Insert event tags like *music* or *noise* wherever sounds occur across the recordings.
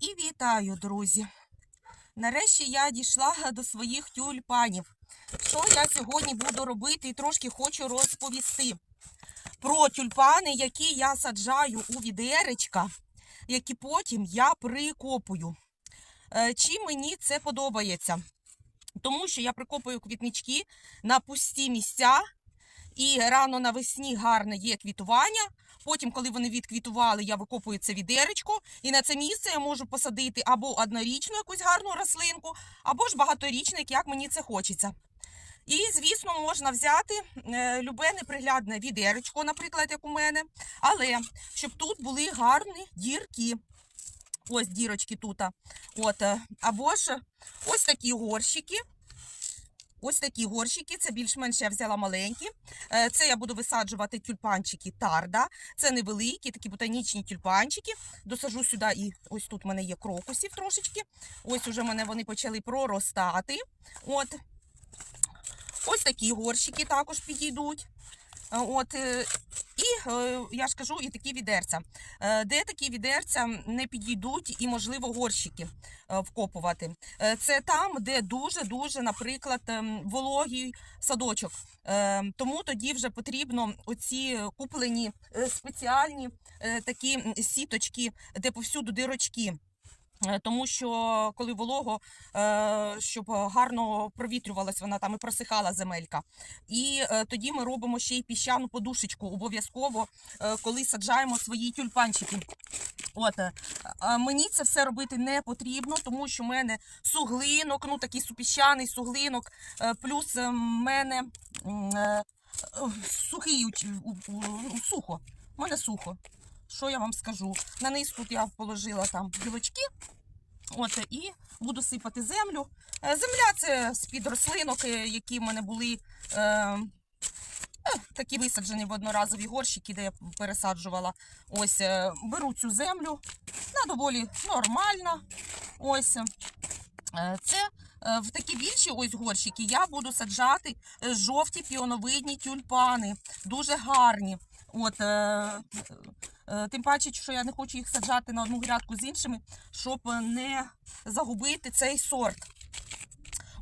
І вітаю, друзі! Нарешті я дійшла *laughs* до своїх тюльпанів. Що я сьогодні буду робити і трошки хочу розповісти про тюльпани, які я саджаю у відеречка, які потім я прикопую. Е, Чим мені це подобається? Тому що я прикопую квітнички на пусті місця, і рано навесні гарне є квітування. Потім, коли вони відквітували, я викопую це відеречко, і на це місце я можу посадити або однорічну якусь гарну рослинку, або ж багаторічник, як мені це хочеться. І, звісно, можна взяти е, любе неприглядне відеречко, наприклад, як у мене, але щоб тут були гарні дірки. Ось дірочки тут. От, е, або ж ось такі горщики. Ось такі горщики, це більш-менш я взяла маленькі. Е, Це я буду висаджувати тюльпанчики тарда. Це невеликі, такі ботанічні тюльпанчики. Досажу сюди і ось тут в мене є крокусів трошечки. Ось уже мене вони почали проростати. От. Ось такі горщики також підійдуть. От, е, і е, я ж кажу, і такі відерця. Е, Де такі відерця не підійдуть і, можливо, горщики вкопувати. Це там, де дуже-дуже, наприклад, ем, вологий садочок. Тому тоді вже потрібно оці куплені спеціальні такі сіточки, де повсюду дирочки. Е, Тому що коли волого, е, щоб гарно провітрювалась вона там і просихала земелька. І е, тоді ми робимо ще й піщану подушечку обов'язково, коли саджаємо свої тюльпанчики. От мені це все робити не потрібно, тому що в мене суглинок, ну такий супіщаний суглинок, плюс в мене сухий сухо. У мене сухо. Що я вам скажу? На низ тут я положила там білочки. От і буду сипати землю. Е, Земля це з-під рослинок, е, які в мене були. Е, е, такі висаджені в одноразові горщики, де я пересаджувала. Ось беру цю землю. Вона доволі нормальна. Ось це в такі більші ось горщики я буду саджати жовті піоновидні тюльпани. Дуже гарні. От, е, е, тим паче, що я не хочу їх саджати на одну грядку з іншими, щоб не загубити цей сорт.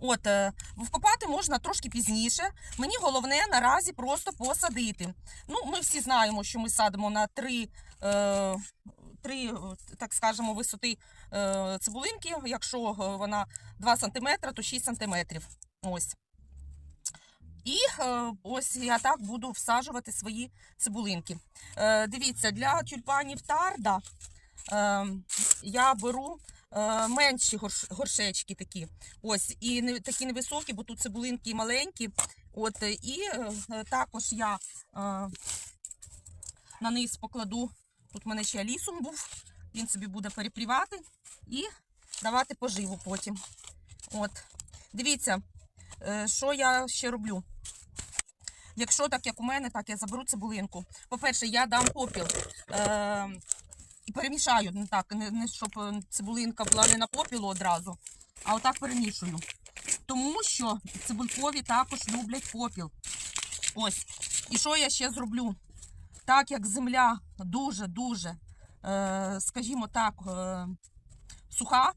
От, е, вкопати можна трошки пізніше. Мені головне наразі просто посадити. Ну, ми всі знаємо, що ми садимо на три, е, три е, так скажемо, висоти е, цибулинки. Якщо вона 2 см, то 6 см. Ось. І е, ось я так буду всаджувати свої цибулинки. Е, дивіться, для тюльпанів тарда е, я беру менші горшечки такі. Ось, і такі невисокі, бо тут цибулинки маленькі. От, і також я на низ покладу. Тут в мене ще лісом був, він собі буде перепрівати і давати поживу потім. От. Дивіться, що я ще роблю. Якщо так, як у мене, так я заберу цибулинку. По-перше, я дам попіл е, перемішаю, ну так, не, не щоб е, цибулинка була не на попілу одразу, а отак перемішую. Тому що цибулькові також люблять попіл. Ось. І що я ще зроблю? Так як земля дуже-дуже, е, скажімо так, е, суха,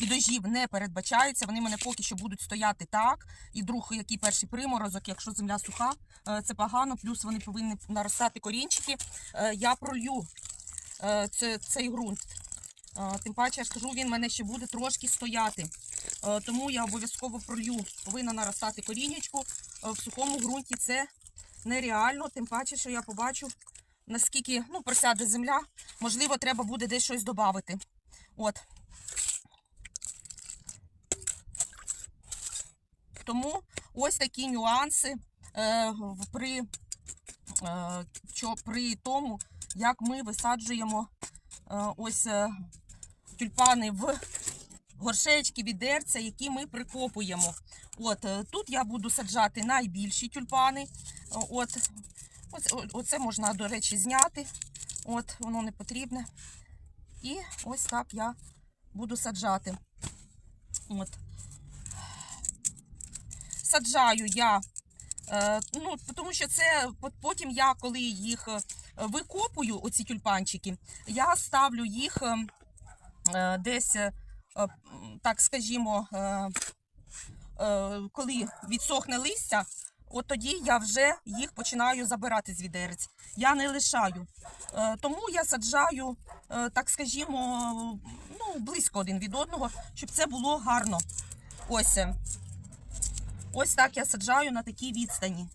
і дождів не передбачається. Вони мене поки що будуть стояти так. І друг, який перший приморозок, якщо земля суха, е, це погано. Плюс вони повинні наростати корінчики. Е, Я пролью е, цей ґрунт. Тим паче, я ж кажу, він мене ще буде трошки стояти. Тому я обов'язково пролью. Повинна наростати корінечку. В сухому ґрунті це нереально. Тим паче, що я побачу, наскільки ну, просяде земля. Можливо, треба буде десь щось додати. От. Тому ось такі нюанси е, при, е, при тому, як ми висаджуємо е, ось тюльпани в горшечки, відерця, які ми прикопуємо. От, тут я буду саджати найбільші тюльпани. От, оце можна, до речі, зняти. От, воно не потрібне. І ось так я буду саджати. От саджаю я, е, ну, тому що це потім я, коли їх е, викопую, оці тюльпанчики, я ставлю їх е, е, десь, так скажімо, коли відсохне листя, от тоді я вже їх починаю забирати з відерець. Я не лишаю. Тому я саджаю, так скажімо, ну, близько один від одного, щоб це було гарно. Ось. Ось так я саджаю на такій відстані.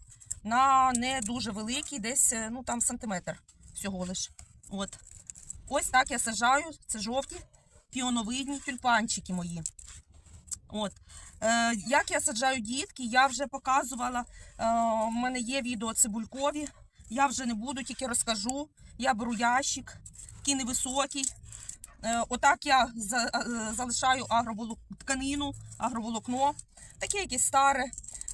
На не дуже великий, десь е, ну, там сантиметр всього лиш. От. Ось так я саджаю. Це жовті піоновидні тюльпанчики мої. От. Е, як я саджаю дітки, я вже показувала. Е, у мене є відео цибулькові. Я вже не буду, тільки розкажу. Я беру ящик, такий невисокий. Е, отак я е, залишаю агроволокнину, агроволокно, таке якесь старе,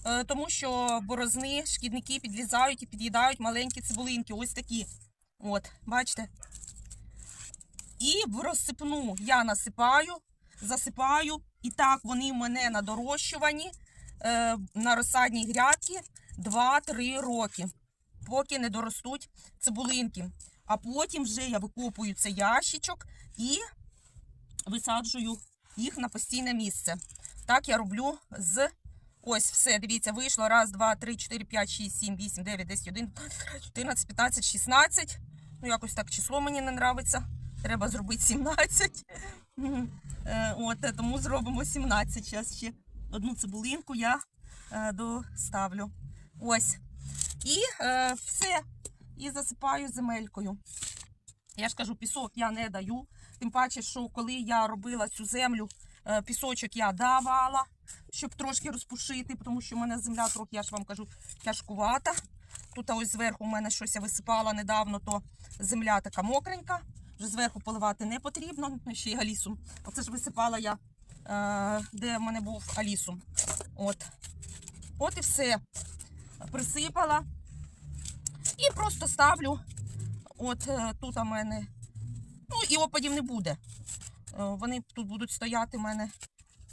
е, тому що борозни, шкідники підлізають і під'їдають маленькі цибулинки. Ось такі. От, бачите? І в розсипну я насипаю, засипаю, і так вони в мене на дорощуванні е, на розсадній грядці 2-3 роки, поки не доростуть цибулинки. А потім вже я викопую цей ящичок і висаджую їх на постійне місце. Так я роблю з. Ось все, дивіться, вийшло. Раз, два, три, чотири, п'ять, шість, сім, вісім, дев'ять, десять, один, 14, 15, 16. Ну, якось так число мені не нравиться. Треба зробити 17. *laughs* Е, От, тому зробимо 17. Зараз ще одну цибулинку я е, доставлю. Ось. І е, все. І засипаю земелькою. Я ж кажу, пісок я не даю. Тим паче, що коли я робила цю землю, е, пісочок я давала, щоб трошки розпушити, тому що в мене земля трохи, я ж вам кажу, тяжкувата. Тут ось зверху у мене щось я висипала недавно, то земля така мокренька. Вже зверху поливати не потрібно, ну, ще й алісум. Оце ж висипала я, е, де в мене був алісум. От. От і все. Присипала. І просто ставлю. От е, тут у мене. Ну, і опадів не буде. Е, Вони тут будуть стояти в мене.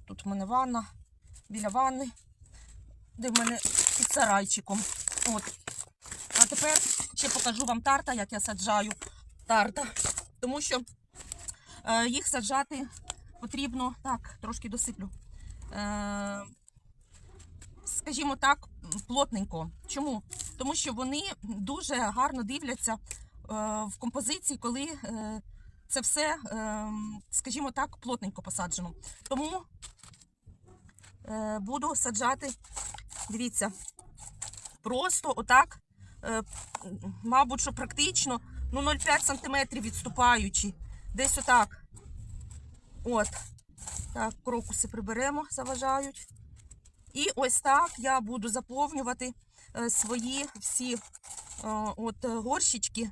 Тут в мене ванна, біля ванни, де в мене під сарайчиком. От. А тепер ще покажу вам тарта, як я саджаю тарта. Тому що е, їх саджати потрібно. Так, трошки досиплю. Е, скажімо так, плотненько. Чому? Тому що вони дуже гарно дивляться в композиції, коли це все, е, скажімо так, плотненько посаджено. Тому е, буду саджати, дивіться, просто отак, е, мабуть, що практично ну 0,5 см відступаючи. Десь отак. От. Так, крокуси приберемо, заважають. І ось так я буду заповнювати е, свої всі от, горщички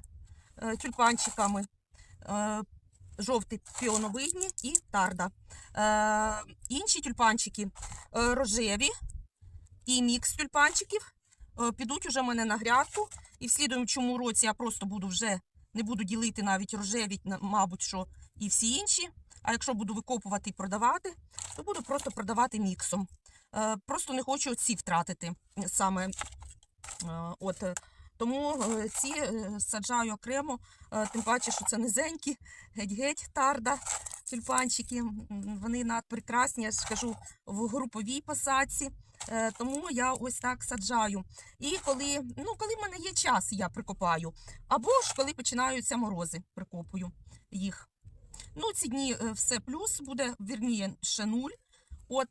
тюльпанчиками. Е, жовті піоновидні і тарда. Е, інші тюльпанчики е, рожеві і мікс тюльпанчиків підуть уже в мене на грядку. І в слідуючому році я просто буду вже не буду ділити навіть рожеві, мабуть, що і всі інші. А якщо буду викопувати і продавати, то буду просто продавати міксом. Просто не хочу ці втратити саме. От, тому е, ці е, саджаю окремо, е, тим паче, що це низенькі, геть-геть тарда, тюльпанчики. Вони надпрекрасні, я ж кажу, в груповій посадці. Тому я ось так саджаю. І коли, ну, коли в мене є час, я прикопаю. Або ж коли починаються морози, прикопую їх. Ну, ці дні все плюс буде, вірніше, нуль. От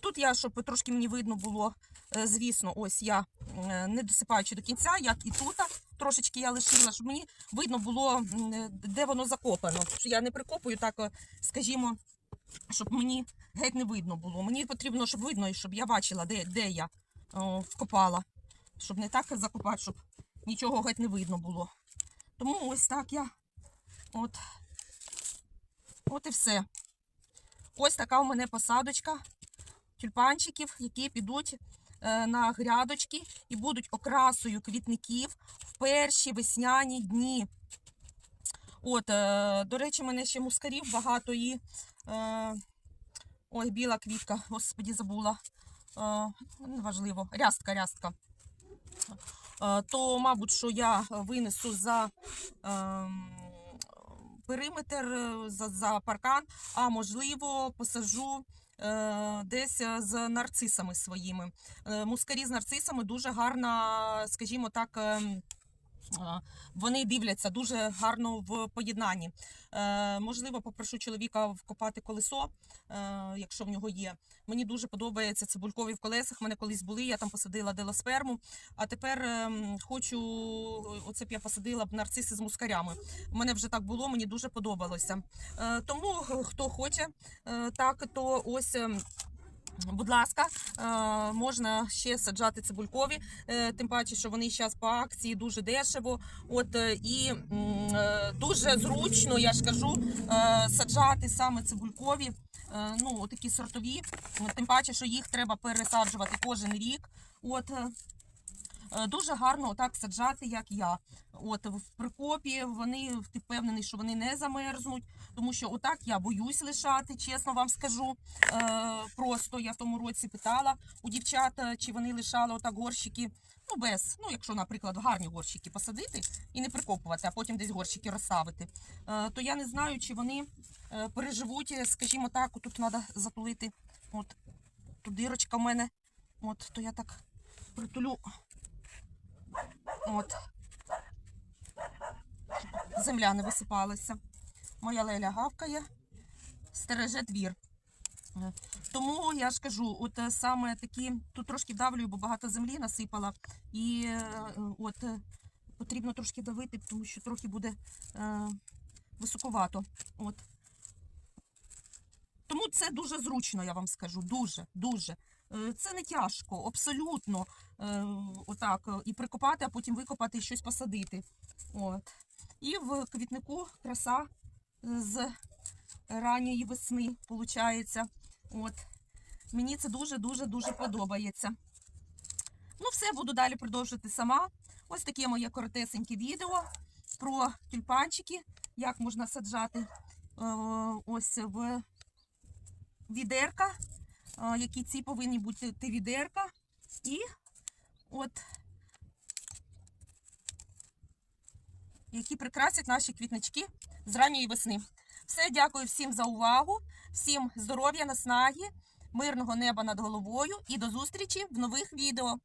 тут я, щоб трошки мені видно було, е, звісно, ось я е, не досипаючи до кінця, як і тут трошечки я лишила, щоб мені видно було, е, де воно закопано. Що я не прикопую так, скажімо, щоб мені геть не видно було. Мені потрібно, щоб видно, і щоб я бачила, де, де я о, вкопала. Щоб не так закопати, щоб нічого геть не видно було. Тому ось так я. От. От і все. Ось така у мене посадочка тюльпанчиків, які підуть е, на грядочки і будуть окрасою квітників в перші весняні дні. От, е, до речі, мене ще мускарів багато і. Е, ой, біла квітка, господі, забула. Неважливо, рястка, рястка. То, мабуть, що я винесу за ем, периметр за, паркан, а можливо, посаджу. Е, Десь е, з нарцисами своїми. Е, Мускарі з нарцисами дуже гарна, скажімо так, ем, вони дивляться дуже гарно в поєднанні. Е, можливо, попрошу чоловіка вкопати колесо, е, якщо в нього є. Мені дуже подобається цибулькові в колесах. В мене колись були, я там посадила делосперму. А тепер ем, хочу, оце б я посадила б нарциси з мускарями. У мене вже так було, мені дуже подобалося. Е, тому хто хоче, е, так то ось. Будь ласка, е, можна ще саджати цибулькові, е, тим паче, що вони зараз по акції дуже дешево. От е, і дуже зручно, я ж кажу, саджати саме цибулькові, ну такі сортові. Тим паче, що їх треба пересаджувати кожен рік. От дуже гарно отак саджати, як я. От в прикопі вони ти впевнений, що вони не замерзнуть, тому що отак я боюсь лишати, чесно вам скажу. Е, просто я в тому році питала у дівчат, е, чи вони лишали отак горщики. Ну, без, ну, якщо, наприклад, гарні горщики посадити і не прикопувати, а потім десь горщики розставити, е, то я не знаю, чи вони е, переживуть, е, скажімо так, тут треба затулити. От тут дирочка в мене. От, то я так притулю. От. Земля не висипалася. Моя леля гавкає, стереже двір. Тому я ж кажу, от е, саме такі, тут трошки вдавлюю, бо багато землі насипала. І е, от е, потрібно трошки давити, тому що трохи буде е, високовато. От. Тому це дуже зручно, я вам скажу. Дуже, дуже. Е, Це не тяжко, абсолютно. Е, Отак. е, І прикопати, а потім викопати і щось посадити. От. І в квітнику краса з ранньої весни, виходить. От. Мені це дуже-дуже дуже подобається. Ну, все, буду далі продовжувати сама. Ось таке моє коротесеньке відео про тюльпанчики, як можна саджати ось в відерка, які ці повинні бути тивідерка. І от які прикрасять наші квітнички з ранньої весни. Все, дякую всім за увагу, всім здоров'я, наснаги, мирного неба над головою і до зустрічі в нових відео.